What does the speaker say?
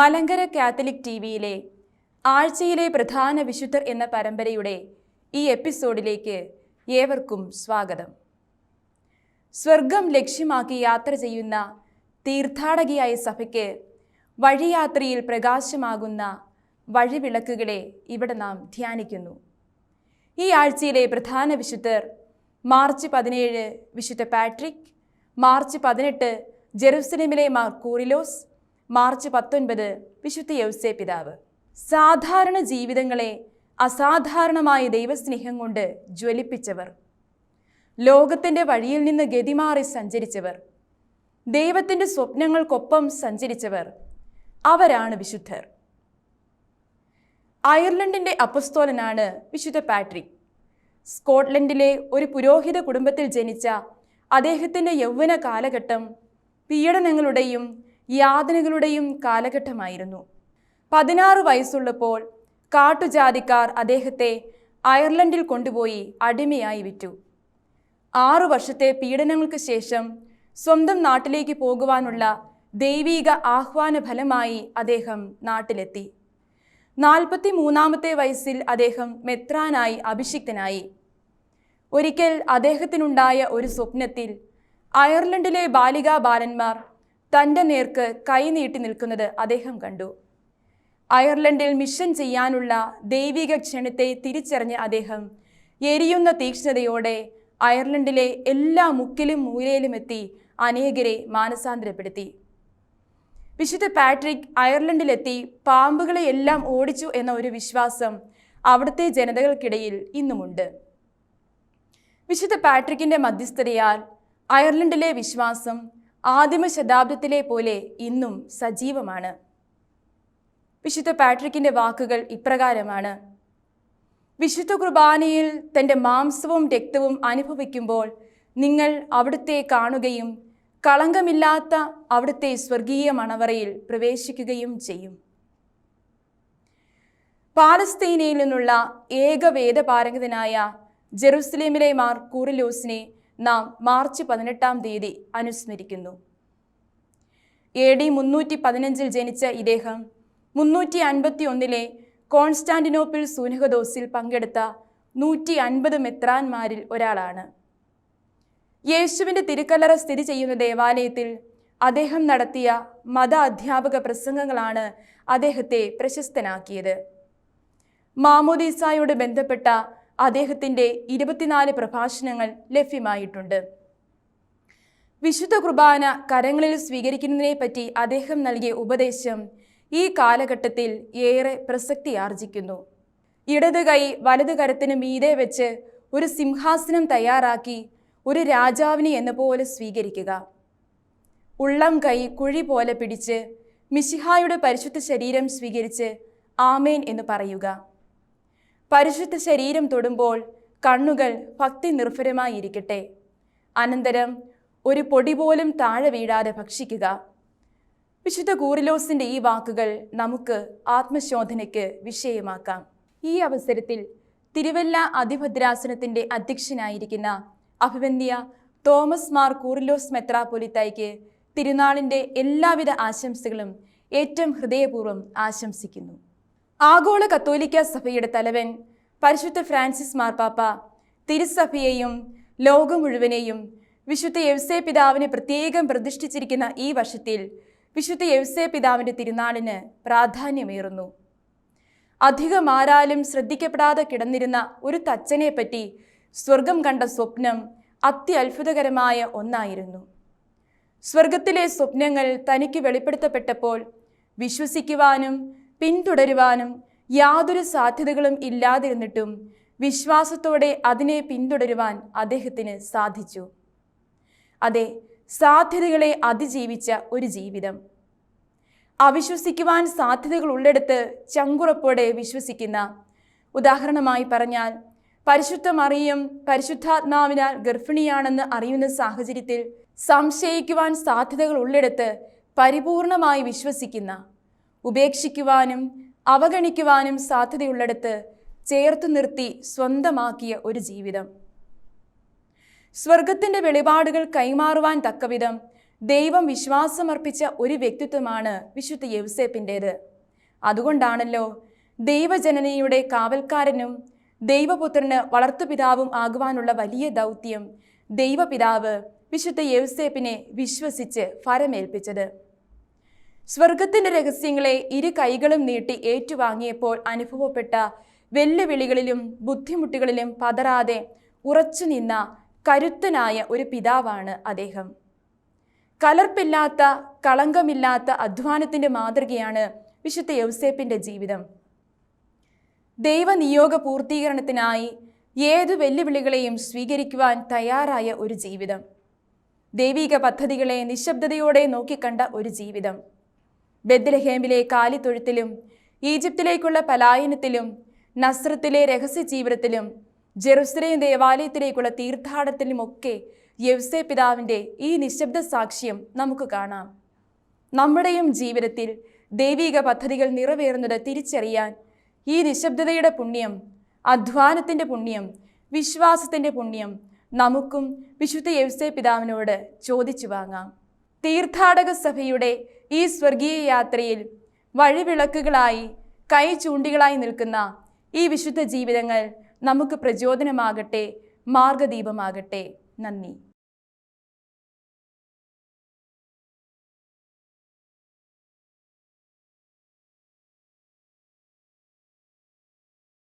Malankara Catholic T വിയിലെ ആഴ്ചയിലെ പ്രധാന വിശുദ്ധർ എന്ന പരമ്പരയുടെ ഈ എപ്പിസോഡിലേക്ക് ഏവർക്കും സ്വാഗതം. സ്വർഗം ലക്ഷ്യമാക്കി യാത്ര ചെയ്യുന്ന തീർത്ഥാടകയായ സഭയ്ക്ക് വഴിയാത്രയിൽ പ്രകാശമാകുന്ന വഴിവിളക്കുകളെ ഇവിടെ നാം ധ്യാനിക്കുന്നു. ഈ ആഴ്ചയിലെ പ്രധാന വിശുദ്ധർ മാർച്ച് പതിനേഴ് വിശുദ്ധ പാട്രിക് മാർച്ച് പതിനെട്ട് ജെറുസലേമിലെ മാർ കൂറിലോസ് മാർച്ച് പത്തൊൻപത് വിശുദ്ധ യൗസേ പിതാവ്. സാധാരണ ജീവിതങ്ങളെ അസാധാരണമായ ദൈവസ്നേഹം കൊണ്ട് ജ്വലിപ്പിച്ചവർ. ലോകത്തിന്റെ വഴിയിൽ നിന്ന് ഗതിമാറി സഞ്ചരിച്ചവർ. ദൈവത്തിന്റെ സ്വപ്നങ്ങൾക്കൊപ്പം സഞ്ചരിച്ചവർ. അവരാണ് വിശുദ്ധർ. അയർലൻഡിന്റെ അപ്പസ്തോലനാണ് വിശുദ്ധ പാട്രിക്. സ്കോട്ട്ലൻഡിലെ ഒരു പുരോഹിത കുടുംബത്തിൽ ജനിച്ച അദ്ദേഹത്തിന്റെ യൗവന കാലഘട്ടം പീഡനങ്ങളുടെയും യാതനകളുടെയും കാലഘട്ടമായിരുന്നു. പതിനാറ് വയസ്സുള്ളപ്പോൾ കാട്ടുജാതിക്കാർ അദ്ദേഹത്തെ അയർലൻഡിൽ കൊണ്ടുപോയി അടിമയായി വിറ്റു. ആറു വർഷത്തെ പീഡനങ്ങൾക്ക് ശേഷം സ്വന്തം നാട്ടിലേക്ക് പോകുവാനുള്ള ദൈവീക ആഹ്വാന ഫലമായി അദ്ദേഹം നാട്ടിലെത്തി. നാൽപ്പത്തി മൂന്നാമത്തെ വയസ്സിൽ അദ്ദേഹം മെത്രാനായി അഭിഷിക്തനായി. ഒരിക്കൽ അദ്ദേഹത്തിനുണ്ടായ ഒരു സ്വപ്നത്തിൽ അയർലൻഡിലെ ബാലികാ ബാലന്മാർ തന്റെ നേർക്ക് കൈനീട്ടി നിൽക്കുന്നത് അദ്ദേഹം കണ്ടു. അയർലൻഡിൽ മിഷൻ ചെയ്യാനുള്ള ദൈവിക ക്ഷണത്തെ തിരിച്ചറിഞ്ഞ അദ്ദേഹം എരിയുന്ന തീക്ഷ്ണതയോടെ അയർലൻഡിലെ എല്ലാ മുക്കിലും മൂലയിലും എത്തി അനേകരെ മാനസാന്തരപ്പെടുത്തി. വിശുദ്ധ പാട്രിക് അയർലൻഡിലെത്തി പാമ്പുകളെ എല്ലാം ഓടിച്ചു എന്ന ഒരു വിശ്വാസം അവിടുത്തെ ജനതകൾക്കിടയിൽ ഇന്നുമുണ്ട്. വിശുദ്ധ പാട്രിക്കിന്റെ മധ്യസ്ഥതയാൽ അയർലൻഡിലെ വിശ്വാസം ആദിമ ശതാബ്ദത്തിലെ പോലെ ഇന്നും സജീവമാണ്. വിശുദ്ധ പാട്രിക്കിന്റെ വാക്കുകൾ ഇപ്രകാരമാണ്. വിശുദ്ധ കുർബാനയിൽ തന്റെ മാംസവും രക്തവും അനുഭവിക്കുമ്പോൾ നിങ്ങൾ അവിടുത്തെ കാണുകയും കളങ്കമില്ലാത്ത അവിടുത്തെ സ്വർഗീയ മണവറയിൽ പ്രവേശിക്കുകയും ചെയ്യും. പാലസ്തീനയിൽ നിന്നുള്ള ഏക വേദപാരംഗതനായ ജെറുസലേമിലെ മാർ കൂറിലൂസിനെ നാം മാർച്ച് പതിനെട്ടാം തീയതി അനുസ്മരിക്കുന്നു. എ ഡി മുന്നൂറ്റി പതിനഞ്ചിൽ ജനിച്ച ഇദ്ദേഹം മുന്നൂറ്റി അൻപത്തി ഒന്നിലെ കോൺസ്റ്റാന്റിനോപ്പിൾ സൂനഹദോസിൽ പങ്കെടുത്ത നൂറ്റി അൻപത് മെത്രാന്മാരിൽ ഒരാളാണ്. യേശുവിന്റെ തിരുക്കല്ലറ സ്ഥിതി ചെയ്യുന്ന ദേവാലയത്തിൽ അദ്ദേഹം നടത്തിയ മത അധ്യാപക പ്രസംഗങ്ങളാണ് അദ്ദേഹത്തെ പ്രശസ്തനാക്കിയത്. മാമോദീസായോട് ബന്ധപ്പെട്ട അദ്ദേഹത്തിന്റെ ഇരുപത്തിനാല് പ്രഭാഷണങ്ങൾ ലഭ്യമായിട്ടുണ്ട്. വിശുദ്ധ കുർബാന കരങ്ങളിൽ സ്വീകരിക്കുന്നതിനെപ്പറ്റി അദ്ദേഹം നൽകിയ ഉപദേശം ഈ കാലഘട്ടത്തിൽ ഏറെ പ്രസക്തി ആർജിക്കുന്നു. ഇടത് കൈ വലത് കരത്തിന് മീതെ വെച്ച് ഒരു സിംഹാസനം തയ്യാറാക്കി ഒരു രാജാവിനെ എന്ന പോലെ സ്വീകരിക്കുക. ഉള്ളം കൈ കുഴി പോലെ പിടിച്ച് മിശിഹായുടെ പരിശുദ്ധ ശരീരം സ്വീകരിച്ച് ആമേൻ എന്ന് പറയുക. പരിശുദ്ധ ശരീരം തൊടുമ്പോൾ കണ്ണുകൾ ഭക്തി നിർഭരമായിരിക്കട്ടെ. അനന്തരം ഒരു പൊടി പോലും താഴെ വീഴാതെ ഭക്ഷിക്കുക. വിശുദ്ധ കൂറിലോസിന്റെ ഈ വാക്കുകൾ നമുക്ക് ആത്മശോധനയ്ക്ക് വിഷയമാക്കാം. ഈ അവസരത്തിൽ തിരുവല്ല അതിഭദ്രാസനത്തിന്റെ അധ്യക്ഷനായിരിക്കുന്ന അഭിവന്യ തോമസ് മാർ കൂറിലോസ് മെത്രാപൊലിത്തായ്ക്ക് തിരുനാളിന്റെ എല്ലാവിധ ആശംസകളും ഏറ്റവും ഹൃദയപൂർവം ആശംസിക്കുന്നു. ആഗോള കത്തോലിക്ക സഭയുടെ തലവൻ പരിശുദ്ധ ഫ്രാൻസിസ് മാർപ്പാപ്പ തിരുസഭയെയും ലോകം മുഴുവനെയും വിശുദ്ധ യവ്സേ പിതാവിനെ പ്രത്യേകം പ്രതിഷ്ഠിച്ചിരിക്കുന്ന ഈ വർഷത്തിൽ വിശുദ്ധ യവ്സേ പിതാവിന്റെ തിരുനാളിന് പ്രാധാന്യമേറുന്നു. അധികം ആരാലും ശ്രദ്ധിക്കപ്പെടാതെ കിടന്നിരുന്ന ഒരു തച്ചനെ പറ്റി സ്വർഗം കണ്ട സ്വപ്നം അത്യത്ഭുതകരമായ ഒന്നായിരുന്നു. സ്വർഗത്തിലെ സ്വപ്നങ്ങൾ തനിക്ക് വെളിപ്പെടുത്തപ്പെട്ടപ്പോൾ വിശ്വസിക്കുവാനും പിന്തുടരുവാനും യാതൊരു സാധ്യതകളും ഇല്ലാതിരുന്നിട്ടും വിശ്വാസത്തോടെ അതിനെ പിന്തുടരുവാൻ അദ്ദേഹത്തിന് സാധിച്ചു. അതെ സാധ്യതകളെ അതിജീവിച്ച ഒരു ജീവിതം. അവിശ്വസിക്കുവാൻ സാധ്യതകൾ ഉള്ളിടത്ത് ചങ്കുറപ്പോടെ വിശ്വസിക്കുന്ന ഉദാഹരണമായി പറഞ്ഞാൽ പരിശുദ്ധ മറിയം പരിശുദ്ധാത്മാവിനാൽ ഗർഭിണിയാണെന്ന് അറിയുന്ന സാഹചര്യത്തിൽ സംശയിക്കുവാൻ സാധ്യതകൾ ഉള്ളിടത്ത് പരിപൂർണമായി വിശ്വസിക്കുന്ന ഉപേക്ഷിക്കുവാനും അവഗണിക്കുവാനും സാധ്യതയുള്ളിടത്ത് ചേർത്തു നിർത്തി സ്വന്തമാക്കിയ ഒരു ജീവിതം. സ്വർഗത്തിന്റെ വെളിപാടുകൾ കൈമാറുവാൻ തക്കവിധം ദൈവം വിശ്വാസമർപ്പിച്ച ഒരു വ്യക്തിത്വമാണ് വിശുദ്ധ യൗസേപ്പിന്റേത്. അതുകൊണ്ടാണല്ലോ ദൈവജനനിയുടെ കാവൽക്കാരനും ദൈവപുത്രന് വളർത്തുപിതാവും ആകുവാനുള്ള വലിയ ദൗത്യം ദൈവപിതാവ് വിശുദ്ധ യൗസേപ്പിനെ വിശ്വസിച്ച് ഫലമേൽപ്പിച്ചത് സ്വർഗത്തിന്റെ രഹസ്യങ്ങളെ ഇരു കൈകളും നീട്ടി ഏറ്റുവാങ്ങിയപ്പോൾ അനുഭവപ്പെട്ട വെല്ലുവിളികളിലും ബുദ്ധിമുട്ടുകളിലും പതറാതെ ഉറച്ചു നിന്ന കരുത്തനായ ഒരു പിതാവാണ് അദ്ദേഹം. കലർപ്പില്ലാത്ത കളങ്കമില്ലാത്ത അധ്വാനത്തിന്റെ മാതൃകയാണ് വിശുദ്ധ യൗസേപ്പിന്റെ ജീവിതം. ദൈവനിയോഗ പൂർത്തീകരണത്തിനായി ഏതു വെല്ലുവിളികളെയും സ്വീകരിക്കുവാൻ തയ്യാറായ ഒരു ജീവിതം. ദൈവിക പദ്ധതികളെ നിശബ്ദതയോടെ നോക്കിക്കണ്ട ഒരു ജീവിതം. ബദ്ലഹേമിലെ കാലിത്തൊഴുത്തിലും ഈജിപ്തിലേക്കുള്ള പലായനത്തിലും നസ്രത്തിലെ രഹസ്യ ജീവിതത്തിലും ജെറുസലേം ദേവാലയത്തിലേക്കുള്ള തീർത്ഥാടനത്തിലുമൊക്കെ യവ്സെ പിതാവിന്റെ ഈ നിശബ്ദ സാക്ഷ്യം നമുക്ക് കാണാം. നമ്മുടെയും ജീവിതത്തിൽ ദൈവിക പദ്ധതികൾ നിറവേറുന്നത് തിരിച്ചറിയാൻ ഈ നിശബ്ദതയുടെ പുണ്യം അധ്വാനത്തിന്റെ പുണ്യം വിശ്വാസത്തിന്റെ പുണ്യം നമുക്കും വിശുദ്ധ യവ്സെ പിതാവിനോട് ചോദിച്ചു വാങ്ങാം. തീർത്ഥാടക സഭയുടെ ഈ സ്വർഗീയ യാത്രയിൽ വഴിവിളക്കുകളായി കൈ ചൂണ്ടികളായി നിൽക്കുന്ന ഈ വിശുദ്ധ ജീവിതങ്ങൾ നമുക്ക് പ്രചോദനമാകട്ടെ മാർഗദീപമാകട്ടെ നന്ദി.